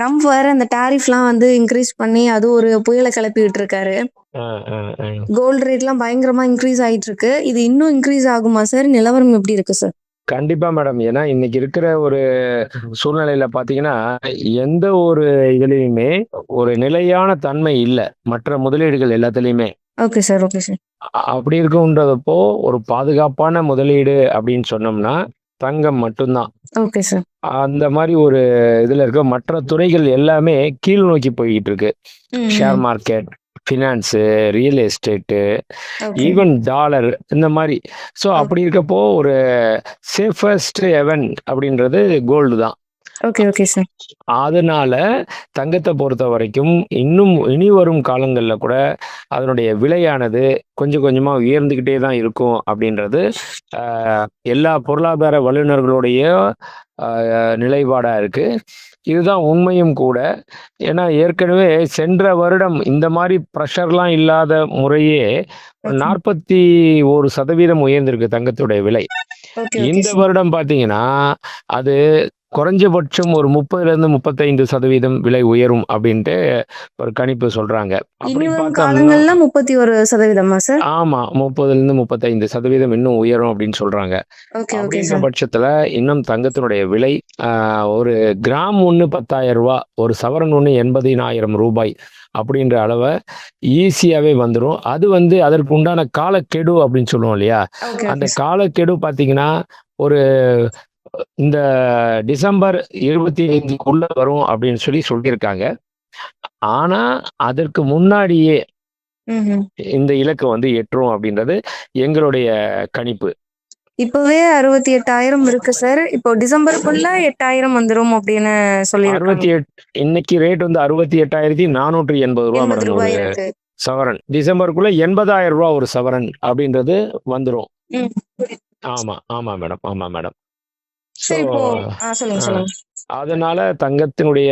Trump வேற இந்த டாரிஃப்லாம் வந்து இன்க்ரீஸ் பண்ணி அது ஒரு புயல கிளப்பி விட்டுருக்காரு. ஆ, ஆ, ஆ. கோல்டு ரேட்லாம் பயங்கரமா இன்க்ரீஸ் ஆயிட்டு இருக்கு. இது இன்னும் இன்க்ரீஸ் ஆகுமா சார்? நிலவரம் எப்படி இருக்கு சார்? கண்டிப்பா மேடம். ஏன்னா இன்னைக்கு இருக்கிற ஒரு சூழ்நிலையில பார்த்தீங்கன்னா, எந்த ஒரு இதுலயுமே ஒரு நிலையான தன்மை இல்ல. மற்ற முதலீடுகள் எல்லாத்துலயுமே. Okay sir, okay sir. அப்படி இருக்குன்றப்போ, ஒரு பாதுகாப்பான முதலீடு அப்படின்னு சொன்னோம்னா, தங்கம் மட்டும் தான். Okay sir. அந்த மாரி ஒரு இதுல இருக்க மற்ற துறைகள் எல்லாமே கீழ் நோக்கி போய்க்கிட்டு இருக்கு. Share. Market, finance, real estate. Even dollar இந்த மாரி. ஸோ அப்படி இருக்கப்போ ஒரு சேஃபஸ்ட் ஹெவன் அப்படின்றது கோல்டு தான். Okay, okay sir. அதனால தங்கத்த பொறுத்தவரைக்கும், இன்னும் இனி வரும் காலங்கள்ல கூட அதனுடைய விலையானது கொஞ்சம் கொஞ்சமா உயர்ந்துகிட்டே தான் இருக்கும் அப்படின்றது, எல்லா பொருளாதார வல்லுனர்களுடைய அ நிலைப்பாடா இருக்கு. இதுதான் உண்மையும் கூட. ஏன்னா ஏற்கனவே சென்ற வருடம் இந்த மாரி பிரஷர்லாம் இல்லாத முறையே ஓகே. 41% உயர்ந்திருக்கு தங்கத்துடைய விலை. இந்த. வருடம் பார்த்தீங்கன்னா, அது குறைஞ்சபட்சம் ஒரு 30லேருந்து 35% விலை உயரும் அப்படின்ட்டு ஒரு கணிப்பு சொல்றாங்க. பார்த்தோம்னா காலங்கள்ல 31% சார்? ஆமா. 30லேருந்து 35% இன்னும் உயரும் அப்படின்னு சொல்றாங்க. அப்படின்ற. பட்சத்துல இன்னும் தங்கத்தினுடைய விலை ஒரு கிராம் ஒண்ணு ரூ. 10,000 ஒரு சவரன் ஒண்ணு ரூ. 80,000 அப்படின்ற அளவ ஈஸியாவே வந்துரும். அது வந்து அதற்கு உண்டான காலக்கெடு அப்படின்னு சொல்லுவோம் இல்லையா? அந்த. காலக்கெடு பார்த்தீங்கன்னா, ஒரு இந்த டிசம்பர் 25க்குள்ள வரும் அப்படின்னு சொல்லி சொல்லியிருக்காங்க. ஆனா, அதற்கு முன்னாடியே. இந்த இலக்க வந்து எட்டுரும் அப்படின்றது எங்களுடைய கணிப்பு. இப்பவே 68,000 இருக்கு சார். இப்போ டிசம்பருக்குள்ள 8,000 வந்துரும் அப்படின்னு சொல்லியிருக்காங்க. 68 இன்னைக்கு ரேட் வந்து ரூ. 68,480 மேடம் ரூ. ஒரு 80 இருக்கு. சவரன். டிசம்பருக்குள்ள ரூ. 80,000 ஒரு சவரன் அப்படின்றது வந்துரும். ஆமா, ஆமா மேடம். ஆமா மேடம். அதனால தங்கத்தினுடைய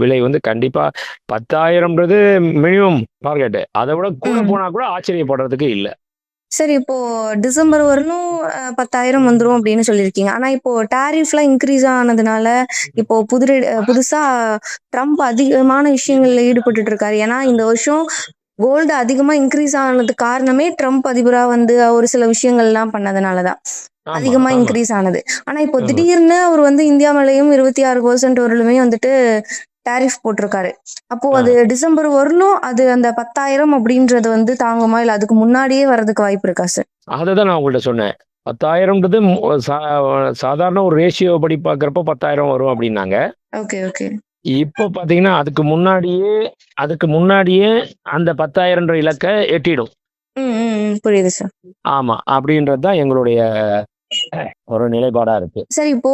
விலை வந்து கண்டிப்பா 10,000ன்றது மினிமம் டார்கெட். அத விட கூட. போனா கூட ஆச்சரியப்படுறதுக்கு இல்ல. சரி இப்போ டிசம்பர் அ 10,000 வந்துரும் அப்படின்னு சொல்லியிருக்கீங்க. ஆனா இப்போ டாரிஃப்லாம் இன்க்ரீஸ் ஆனதுனால, இப்போ புது புதுசா ட்ரம்ப் அதிகமான விஷயங்கள்ல ஈடுபட்டுட்டு இருக்காரு. ஏன்னா இந்த வருஷம் கோல்டு அதிகமா இன்க்ரீஸ் ஆனதுக்கு காரணமே ட்ரம்ப் அதிபரா வந்து ஒரு சில விஷயங்கள்லாம் பண்ணதுனால தான். ஆமா, அதிகமா. இன்க்ரீஸ் ஆனது. ஆனா இப்போ. திடீர்னு அவர் வந்து இந்தியா மேலயும் 26% வரலுமே வந்துட்டு டாரிஃப் போட்டிருக்காரு. அப்போ. அது டிசம்பர் வரலும் அது அந்த 10,000 அப்படின்றது வந்து தாங்குமா? இல்ல அதுக்கு முன்னாடியே வரதுக்கு வாய்ப்பு இருக்கா சார்? அததான் நான் உங்கள்ட்ட சொன்னேன். 10,000ன்றது மு சா சாதாரண ஒரு ரேஷியோ படி பார்க்கிறப்போ 10,000 வரும் அப்படின்னாங்க. Okay, okay. இப்போ பார்த்தீங்கன்னா, அதுக்கு முன்னாடியே அதுக்கு முன்னாடியே அந்த 10,000ன்ற இலக்க எட்டிடும். புரியுது சார். ஆமா. அப்படின்றது தான் எங்களுடைய ஒரு நிலைப்பாடா இருக்கு. சரி இப்போ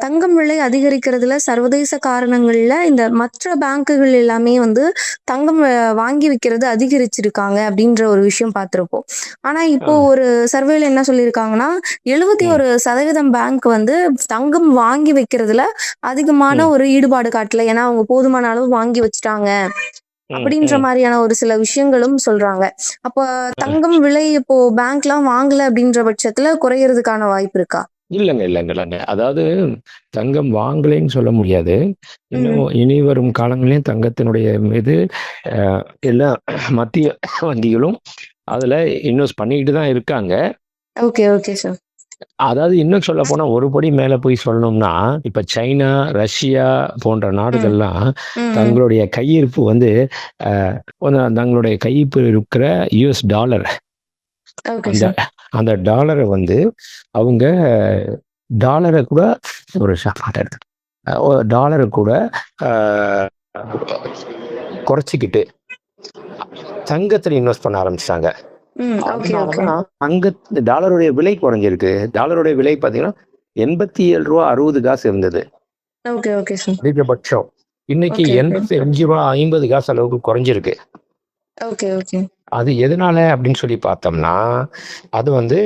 தங்கம் விலை அதிகரிக்கிறதுல சர்வதேச காரணங்கள்ல இந்த மற்ற பேங்குகள் எல்லாமே வந்து தங்கம் வாங்கி விக்கிறது அதிகரிச்சிருக்காங்க அப்படின்ற ஒரு விஷயம் பார்த்திருப்போம். ஆனா இப்போ. ஒரு சர்வேல என்ன சொல்லியிருக்காங்கன்னா, ம். 71% பேங்க் வந்து தங்கம் வாங்கி வைக்கிறதுல அதிகமான. ஒரு ஈடுபாடு காட்டல. ஏன்னா அவங்க போதுமான அளவு வாங்கி வச்சுட்டாங்க. அப்படின்ற ம். மாரியான ஒரு சில விஷயங்களும் சொல்றாங்க. அப்ப. தங்கம் விலை இப்போ பேங்க்லாம் வாங்கல அப்படின்ற பட்சத்துல குறையறதுக்கான வாய்ப்பு இருக்கா? இல்லங்க, இல்லங்க, இல்லங்க. அதாவது தங்கம் வாங்கலைன்னு சொல்ல முடியாது. இன்னும். இனி வரும் காலங்களிலும் தங்கத்தினுடைய மீது எல்லா மத்திய வங்கிகளும் அதுல இன்வெஸ்ட் பண்ணிக்கிட்டு தான் இருக்காங்க. Okay, okay sir. அதாவது இன்னும் சொல்லப்போனா ஒரு படி மேல போய் சொல்லணும்னா, இப்ப சைனா, ரஷ்யா போன்ற. நாடுகள்லாம். தங்களுடைய கையிருப்பு வந்து தங்களுடைய கையிருப்பு இருக்கிற யுஎஸ் டாலர் அந்த டாலர வந்து அவங்க டாலர கூட ஒரு டாலர கூட குறைச்சுக்கிட்டு தங்கத்துல இன்வெஸ்ட் பண்ண ஆரம்பிச்சுட்டாங்க. தங்க டாலருடைய விலை குறைஞ்சிருக்கு. டாலருடைய விலை பார்த்தீங்கன்னா, ரூ. 87.60 இருந்தது. Okay, okay sir. அதிகபட்சம். இன்னைக்கு ஓகே, ரூ. ஓகே. 85.50 அளவுக்கு குறைஞ்சிருக்கு. அது எதனால அப்படின்னு சொல்லி பார்த்தோம்னா, அது வந்து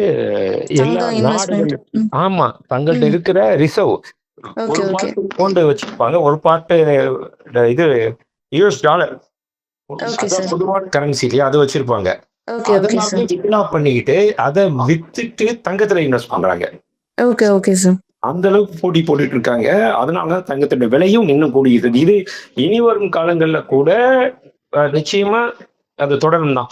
எல்லா. நாடுகள். ஆமா. தங்கள்ட்ட. இருக்கிற ரிசர்வ். ஒரு. பார்ட் கோல்டு வச்சிருப்பாங்க. ஒரு பார்ட் இது யுஎஸ் டாலர். கரன்சி இல்லையா? அது வச்சிருப்பாங்க. அதெல்லாமே பண்ணிக்கிட்டு, அத வித்துட்டு தங்கத்துல இன்வெஸ்ட் பண்றாங்க. Okay, okay sir. அந்த அளவுக்கு போட்டி போட்டுட்டு இருக்காங்க. அதனாலதான் தங்கத்தோட விலையும் இன்னும் இது இனி வரும் காலங்கள்ல கூட நிச்சயமா அது தொடரும் தான்.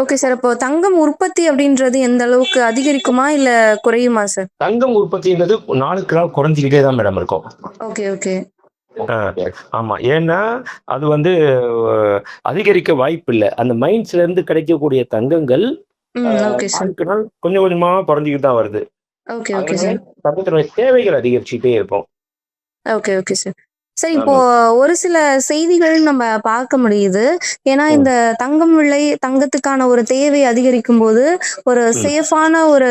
ஓகே சார் இப்போ தங்கம் உற்பத்தி அப்படின்றது எந்த அளவுக்கு அதிகரிக்குமா இல்ல குறையுமா சார் தங்கம் உற்பத்தின்றது நாளுக்கு நாள் குறைஞ்சிக்கிட்டே தான் மேடம் இருக்கும். ஓகே ஓகே ஆமா. ஏன்னா அது வந்து அதிகரிக்க வாய்ப்பு இல்லை அந்த மைன்ஸ்ல இருந்து கிடைக்கக்கூடிய தங்கங்கள் கொஞ்சம் கொஞ்சமா குறைஞ்சிக்கிட்டு தான் வருது. ஓகே ஓகே அதனால சார் தங்கத்தினுடைய தேவைகள் அதிகரிச்சுட்டே இருக்கும். ஓகே ஓகே சார் சார் இப்போ ஒரு சில செய்திகள் நம்ம பார்க்க முடியுது ஏன்னா. இந்த தங்கம் விலை தங்கத்துக்கான ஒரு தேவை அதிகரிக்கும் போது ஒரு. சேஃபான ஒரு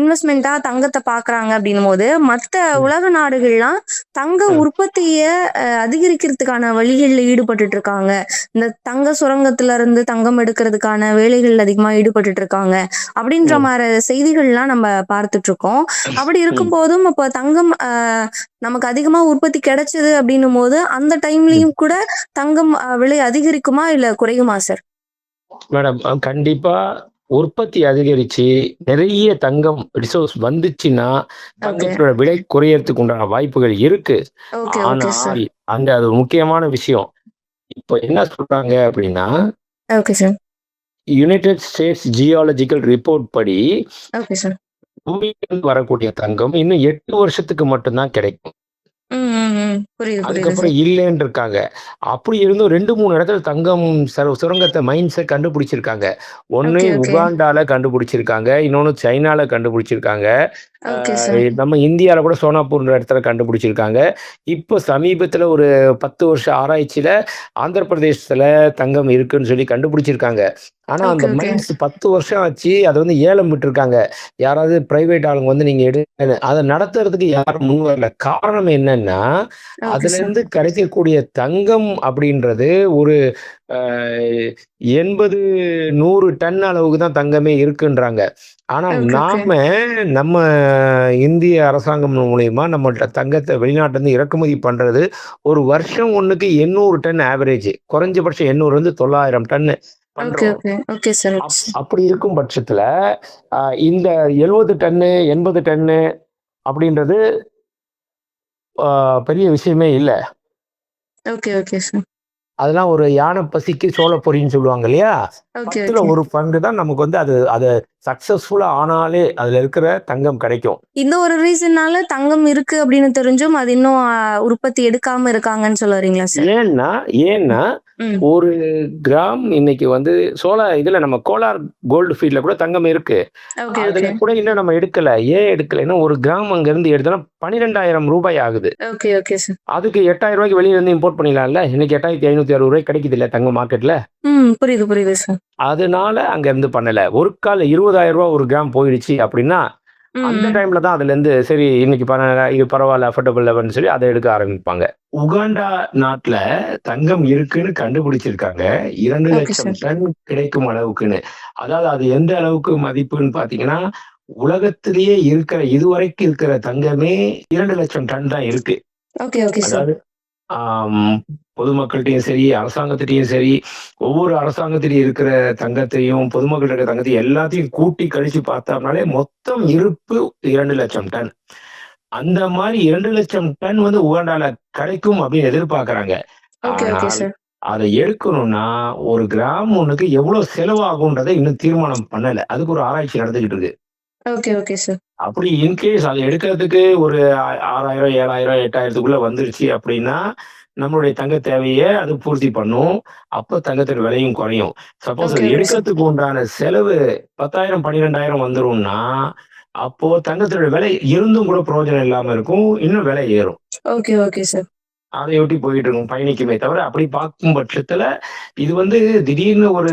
இன்வெஸ்ட்மெண்ட்டா தங்கத்தை பாக்குறாங்க அப்படின்னும் போது மற்ற. உலக நாடுகள்லாம் தங்க. உற்பத்தியை அதிகரிக்கிறதுக்கான வழிகளில் ஈடுபட்டுட்டு இருக்காங்க இந்த தங்க சுரங்கத்துல இருந்து தங்கம் எடுக்கிறதுக்கான வேலைகள் அதிகமா ஈடுபட்டுட்டு இருக்காங்க அப்படின்ற. மாதிரி செய்திகள்லாம் நம்ம பார்த்துட்டு இருக்கோம் அப்படி இருக்கும் போதும் இப்போ தங்கம் நமக்கு அதிகமா உற்பத்தி கிடைச்சது அப்படின்னும் போது அந்த டைம்லயும் கூட தங்கம் விலை அதிகரிக்குமா இல்ல குறையுமா சார் மேடம் கண்டிப்பா உற்பத்தி அதிகரிச்சு நிறைய தங்கம் ரிசோர்ஸ் வந்துச்சுன்னா தங்கத்தோட விலை குறையறதுக்கு உண்டான வாய்ப்புகள் இருக்கு. ஆனால் அங்க அது முக்கியமான விஷயம். இப்போ என்ன சொல்றாங்க அப்படின்னா யுனைடெட் ஸ்டேட்ஸ் ஜியாலஜிக்கல் ரிப்போர்ட் படி பூமியிலிருந்து வரக்கூடிய தங்கம் இன்னும் எட்டு வருஷத்துக்கு மட்டும்தான் கிடைக்கும். அதுக்கப்புறம் இல்லைன்னு இருக்காங்க அப்படி இருந்தும் ரெண்டு மூணு இடத்துல தங்கம் சர- சுரங்கத்தை மைன்ஸை கண்டுபிடிச்சிருக்காங்க. ஒன்னு. உகாண்டால கண்டுபிடிச்சிருக்காங்க. இன்னொன்னு சைனால கண்டுபிடிச்சிருக்காங்க. நம்ம இந்தியால கூட சோனாப்பூர்ன்ற இடத்துல கண்டுபிடிச்சிருக்காங்க. இப்போ சமீபத்துல ஒரு பத்து வருஷம் ஆராய்ச்சியில ஆந்திர பிரதேசத்துல தங்கம் இருக்குன்னு சொல்லி கண்டுபிடிச்சிருக்காங்க. ஆனா அந்த. மைன்ஸ் பத்து வருஷம் ஆச்சு அதை வந்து ஏலம் விட்டுருக்காங்க. யாராவது பிரைவேட் ஆளுங்க வந்து நீங்க எடு அதை நடத்துறதுக்கு யாரும் முன் வரல காரணம் என்னன்னா ஓகே அதுல சார். இருந்து கிடைக்கக்கூடிய தங்கம் அப்படின்றது ஒரு எண்பது நூறு டன் அளவுக்கு தான் தங்கமே இருக்குன்றாங்க. ஆனா. நாம நம்ம இந்திய அரசாங்கம் மூலியமா நம்ம தங்கத்தை வெளிநாட்டுல இருந்து இறக்குமதி பண்றது ஒரு வருஷம் ஒண்ணுக்கு எண்ணூறு டன் ஆவரேஜ் குறைஞ்சபட்சம் எண்ணூறு இருந்து தொள்ளாயிரம் டன் அப்படி இருக்கும் பட்சத்துல இந்த எழுபது டன்னு எண்பது டன்னு அப்படின்றது பெரிய விஷயமே இல்லை. ஓகே ஓகே சார் அதெல்லாம் ஒரு யானை பசிக்கு சோள பொரின்னு சொல்லுவாங்க இல்லையா? பத்துல ஒரு பங்கு தான் நமக்கு வந்து அது அது சக்சஸ்ஃபுல்லா ஆனாலே அதுல இருக்கிற தங்கம் கிடைக்கும். இந்த ஒரு ரீசன்னால தங்கம் இருக்கு அப்படின்னு தெரிஞ்சும் அது இன்னும் உற்பத்தி எடுக்காம இருக்காங்கன்னு சொல்ல வரீங்களா சார் ஏன்னா ஏன்னா ஒரு கிராம் இன்னைக்கு வந்து சோள இதுல நம்ம கோலார் கோல்டு ஃபீல்ட்ல கூட தங்கம் இருக்கு. அதுல கூட இன்னும் நம்ம எடுக்கல. ஏன் எடுக்கலைன்னா ஒரு கிராம் அங்க இருந்து எடுத்தோம்னா பன்னிரெண்டாயிரம் ரூபாய் ஆகுது. அதுக்கு எட்டாயிரம் ரூபாய்க்கு வெளியில இருந்து இம்போர்ட் பண்ணிடலாம்ல? இன்னைக்கு எட்டாயிரத்தி ஐநூத்தி அறுபது ரூபாய் கிடைக்குது இல்ல தங்க மார்க்கெட்ல புரியுது புரியுது சார் அதனால அங்க இருந்து பண்ணல. ஒரு கால் இருபதாயிரம் ரூபாய் ஒரு கிராம் போயிடுச்சு அப்படின்னா அந்த. டைம்ல தான் அதுல இருந்து சரி இன்னைக்கு பரவாயில்ல இது பரவாயில்ல அஃபோர்டபுள் லெவல்னு சொல்லி அதை எடுக்க ஆரம்பிப்பாங்க. உகாண்டா நாட்டுல தங்கம் இருக்குன்னு கண்டுபிடிச்சிருக்காங்க. இரண்டு லட்சம். டன் கிடைக்கும் அளவுக்குன்னு. அதாவது அது எந்த அளவுக்கு மதிப்புன்னு பாத்தீங்கன்னா உலகத்திலேயே இருக்கிற இதுவரைக்கும் இருக்கிற தங்கமே இரண்டு லட்சம் டன் தான் இருக்கு. Okay okay sir. அதாவது பொதுமக்கள்கிட்டயும் சரி அரசாங்கத்திட்டையும் சரி ஒவ்வொரு அரசாங்கத்திலையும் இருக்கிற தங்கத்தையும் பொதுமக்கள்கிட்ட இருக்கிற தங்கத்தையும் எல்லாத்தையும் கூட்டி கழிச்சு பார்த்தோம்னாலே மொத்தம் இருப்பு இரண்டு லட்சம் டன். அந்த மாதிரி இரண்டு லட்சம் டன் வந்து உகாண்டால கிடைக்கும் அப்படின்னு எதிர்பார்க்கறாங்க. அதை எடுக்கணும்னா ஒரு கிராம் ஒண்ணுக்கு எவ்வளவு செலவாகும்ன்றதை இன்னும் தீர்மானம் பண்ணல. அதுக்கு ஒரு ஆராய்ச்சி நடந்துகிட்டு இருக்கு. ஓகே ஓகே சார் அப்படி இன்கேஸ் அதை எடுக்கிறதுக்கு ஒரு ஆறாயிரம் ஏழாயிரம் எட்டாயிரத்துக்குள்ள வந்துருச்சு அப்படின்னா நம்மளுடைய தங்க தேவையை அது பூர்த்தி பண்ணும். அப்போ தங்கத்தோட விலையும் குறையும். சப்போஸ் அது. எடுக்கிறதுக்கு உண்டான செலவு பத்தாயிரம் பன்னிரெண்டாயிரம் வந்துரும்னா அப்போ தங்கத்தோட விலை இருந்தும் கூட பிரயோஜனம் இல்லாம இருக்கும் இன்னும் விலை ஏறும். ஓகே ஓகே சார் அதை ஒட்டி போயிட்டு இருக்கும் பயணிக்குமே தவிர அப்படி பார்க்கும் பட்சத்துல இது வந்து திடீர்னு ஒரு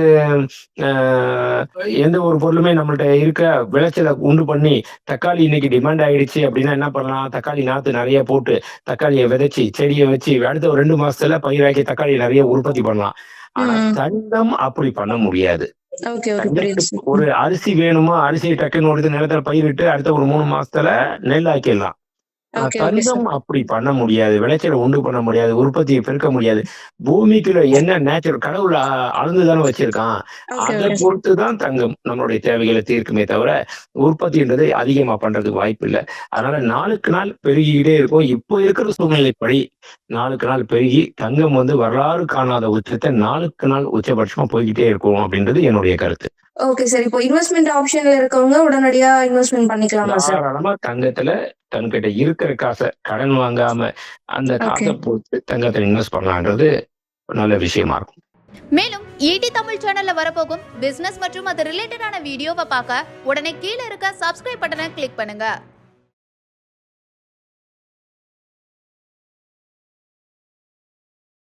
ஆஹ், எந்த ஒரு பொருளுமே நம்மள்ட்ட இருக்க விளைச்சலை உண்டு பண்ணி தக்காளி இன்னைக்கு டிமாண்ட் ஆயிடுச்சு அப்படின்னா என்ன பண்ணலாம்? தக்காளி நாத்து நிறைய போட்டு தக்காளியை விதைச்சி செடியை வச்சு அடுத்த ஒரு ரெண்டு மாசத்துல பயிராக்கி தக்காளி நிறைய உற்பத்தி பண்ணலாம். ஆனா ம். தங்கம் அப்படி பண்ண முடியாது. ஒரு அரிசி வேணுமா? அரிசி டக்குன்னு ஒரு நிலத்துல பயிரிட்டு அடுத்த ஒரு மூணு மாசத்துல நெல் ஆக்கிடலாம். தங்கம் அப்படி பண்ண முடியாது. விளைச்சலை உண்டு பண்ண முடியாது. உற்பத்தியை பெருக்க முடியாது. பூமிக்குள்ள என்ன நேச்சுரல் கடவுள் அளந்துதானே வச்சிருக்கான். அதை ஓகே பொறுத்து தான் தங்கம் நம்மளுடைய தேவைகளை தீர்க்குமே தவிர உற்பத்தின்றது அதிகமா பண்றதுக்கு வாய்ப்பு இல்லை. அதனால நாளுக்கு நாள் பெருகிக்கிட்டே இருக்கும். இப்போ இருக்கிற சூழ்நிலைப்படி நாளுக்கு நாள் பெருகி தங்கம் வந்து வரலாறு காணாத உச்சத்தை நாளுக்கு நாள் உச்சபட்சமா போய்கிட்டே இருக்கும் அப்படின்றது என்னுடைய கருத்து. ஓகே சார் இப்போ இன்வெஸ்ட்மெண்ட் ஆப்ஷன்ல இருக்கவங்க உடனடியா இன்வெஸ்ட்மெண்ட் பண்ணிக்கலாமா சார் தாராளமா தங்கத்துல தன்கிட்ட இருக்கிற காசை கடன் வாங்காம அந்த காசை போட்டு தங்கத்துல இன்வெஸ்ட் பண்ணலான்றது ஒரு நல்ல விஷயமா இருக்கும். மேலும் ஈடி தமிழ் சேனல்ல வரப்போகும் பிசினஸ் மற்றும் அது ரிலேட்டடான வீடியோவை பார்க்க உடனே கீழே இருக்க சப்ஸ்கிரைப் பட்டனை கிளிக் பண்ணுங்க.